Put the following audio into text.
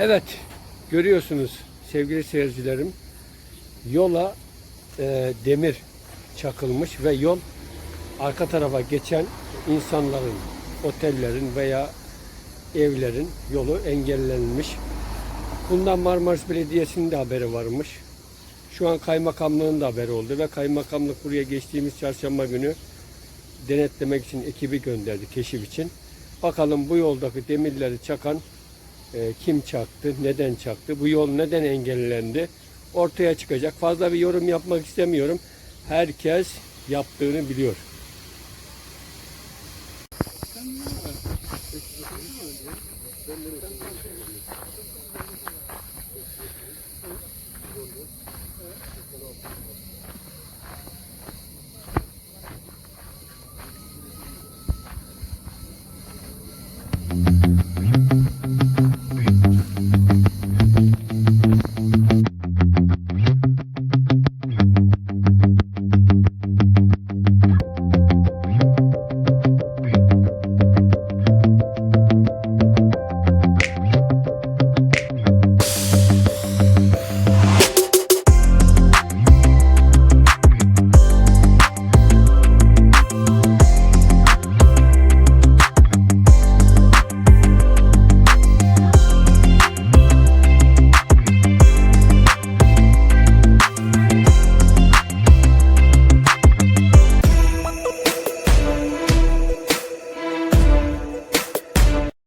Evet, görüyorsunuz sevgili seyircilerim. Yola e, demir çakılmış ve yol arka tarafa geçen insanların, otellerin veya evlerin yolu engellenmiş. Bundan Marmaris Belediyesi'nin de haberi varmış. Şu an kaymakamlığın da haberi oldu ve kaymakamlık buraya geçtiğimiz çarşamba günü denetlemek için ekibi gönderdi keşif için. Bakalım bu yoldaki demirleri çakan e, kim çaktı, neden çaktı, bu yol neden engellendi ortaya çıkacak. Fazla bir yorum yapmak istemiyorum. Herkes yaptığını biliyor.